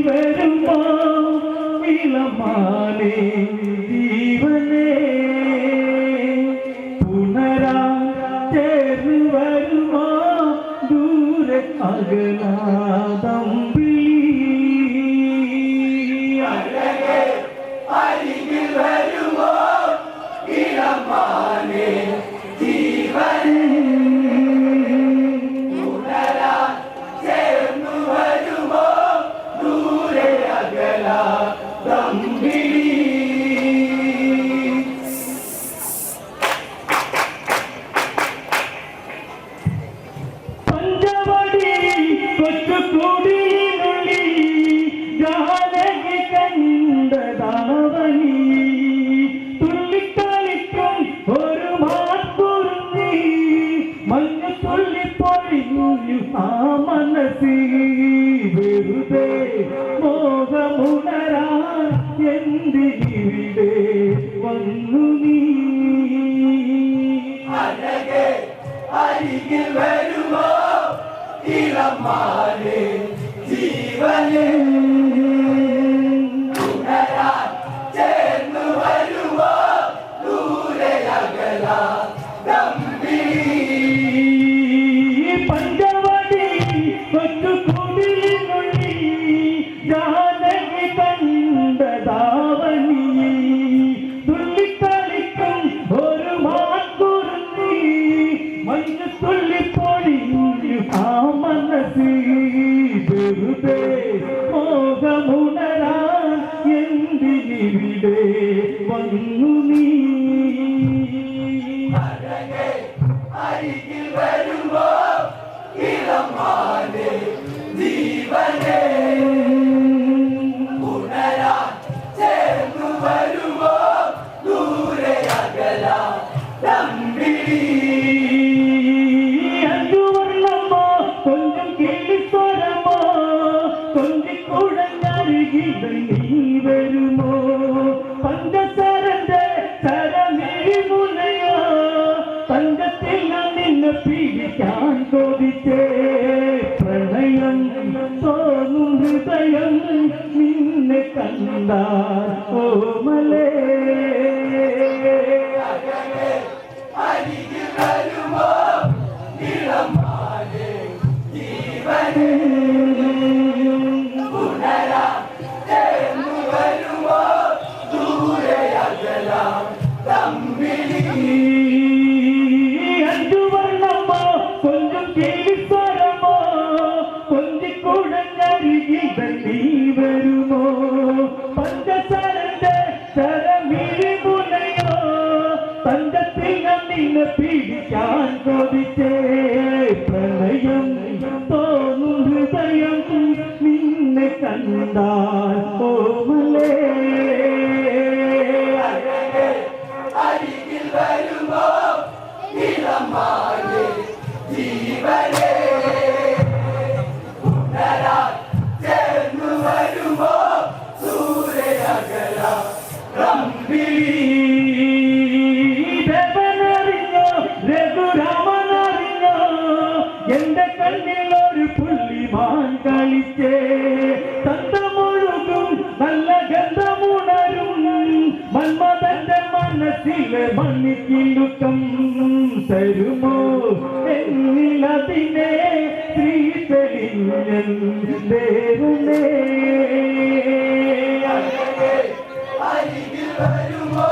வருமா? இளமானே ஜாதகி கண்ட தாவணி துள்ளி தளிக்கும் ஒரு மாற்புருந்தி மஞ்சு துள்ளி பொழியும் ஆ மனசி. வெறுதே மோகமுணரா Viva Yesus. yang. തിരുമുലയോ തങ്കത്തിൽ നിന്നെ പീഡിക്കാൻ ചോദിച്ചേ പ്രളയം തോന്നും ഹൃദയം നിന്നെ കണ്ടാൽ ഓമലേ അരികിൽ വരുമ്പോ ഇളമാലേ ജീവനേ മനസ്സിലെ മണിക്കിലുക്കം തരുമോ? എന്നിലതിനെ ശ്രീതലിഞ്ഞൻ ദേവുമേ വരുമോ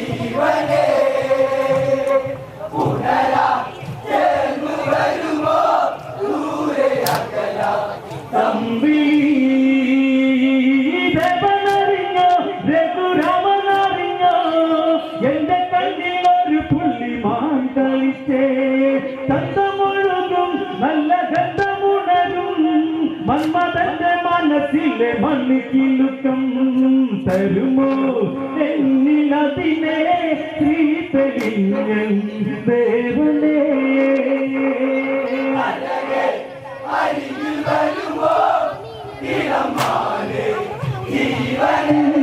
ജീവനേ പുനരാ വരുമോ മനസ്സിലെ ഭംഗിക്കിലുക്കം തരുമോ? എന്നിലതിനെ ശ്രീതലിംഗൻ ദേവനേ. വരുമോ? ജീവനേ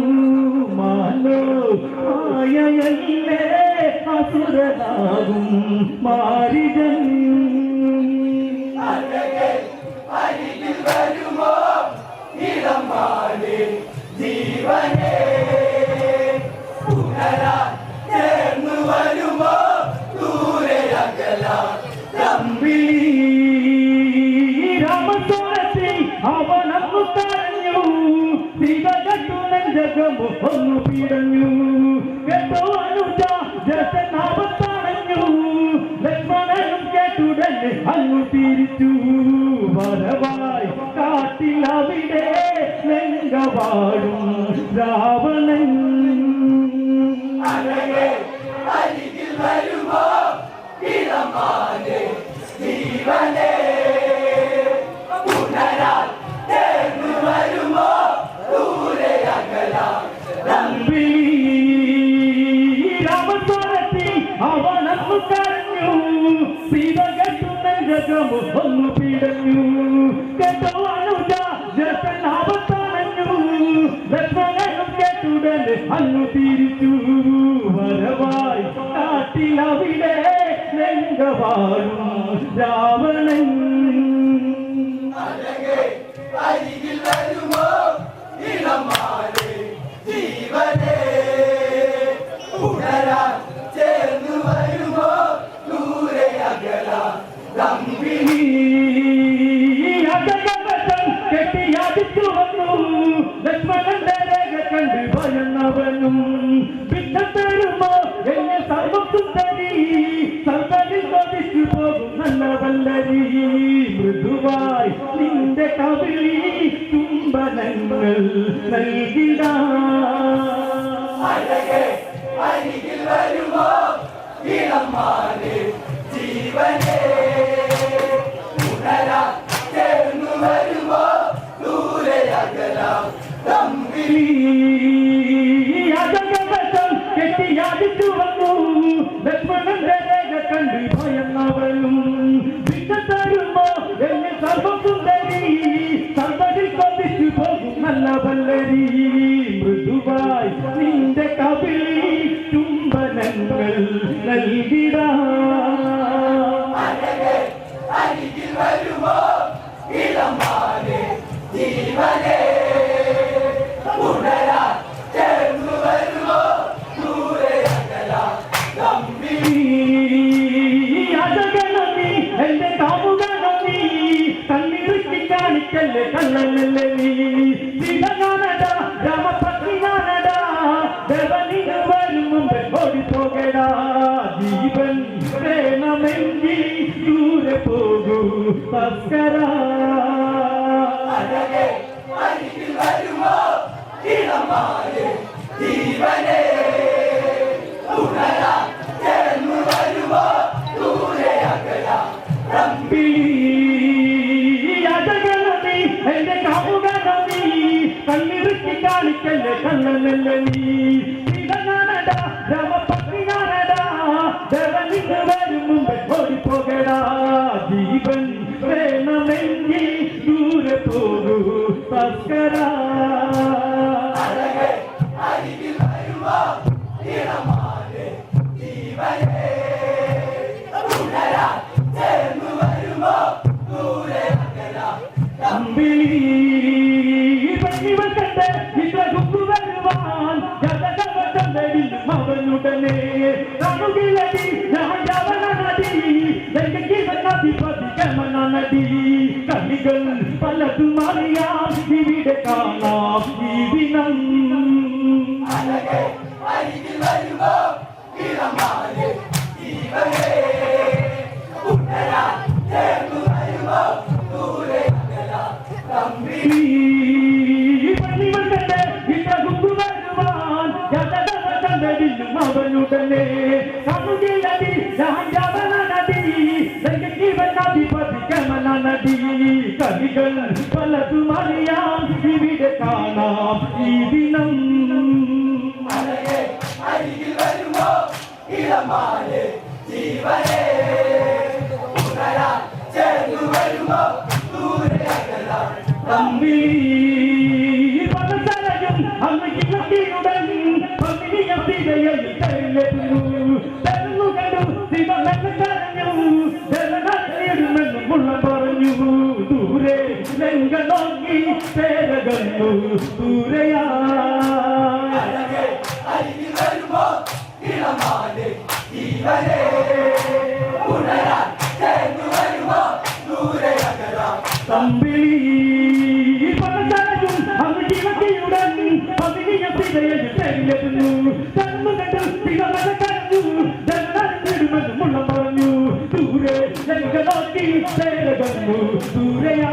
മായയറിയുമാലോ മായയല്ലേ അസുരനാകും മാരികൻ വരുമോ? ഇടം ജീവൻ ജഗമു ഒന്നു പിടഞ്ഞു കേട്ടോ അനുജ ജഗനാപത്താണഞ്ഞു ലക്ഷ്മണനും കേട്ടുടനെ അങ്ങു തിരിച്ചു. വരവായി കാട്ടിലവിടെ ലംഗവാടും രാവണൻ. വരുമോ ഇളമാനെ ജീവനെ ഒന്ന് പിടഞ്ഞു കേട്ടോ അനുജ ജനപ്പെണ്ണാപത്തണഞ്ഞു ലക്ഷ്മണനും കേട്ടുടൻ അന്നു തിരിച്ചു. വരവായി കാട്ടിലവിടെ നെങ്കവാഴും രാവണൻ സർവസുന്ദരി സന്തതി കൊതിച്ചു പോകും നല്ലതല്ലരി മൃദുവായി നിന്റെ കവിളി ചുംബനങ്ങൾ നൽകിട. അരികിൽ വരുമോ? ഇളം ജീവനേ. ഉണരാ ചേർന്നു വരുമോ? ദൂരെ അകലാം തമ്പിലീ. നൽകിട. ജീവനേ ഉണരാ ചേർന്നു വരുമോ ദൂരെ അകല തമ്പി അതകനീ എന്റെ കാമുകനീ തന്നിടുക്കി കാണിക്കല്ലേ കണ്ണനല്ലേ നീ? വരുമോ ഇളമാരെ ജീവനെ മനനടി കണികൾ പലതും അറിയാം ഇവിടെ കാണാം ജീവിനം അവനുടനെ കമുകിലടി രാജാവ് പതിക്കമന നദി കവികൾ പലതും അറിയാം ഇവിടെ കാണാം ഈ ദിനം അരികിൽ വരുമോ ഇളമാനെ ജീവനേ ചേർന്നു വരുമോ ദൂരെ തമ്മിൽ അകലാം തമ്പിളി കിളക്കിയുടൻ പന്നിയ സിതയിൽ തെരഞ്ഞെടുത്തു തെരഞ്ഞുകണ്ടു സിത മെല്ലക്കരഞ്ഞു ജനനടുമെന്ന് മുള്ള പറഞ്ഞു. ദൂരെ ലങ്ക നോക്കി പേരകന്നു ദൂരയാ.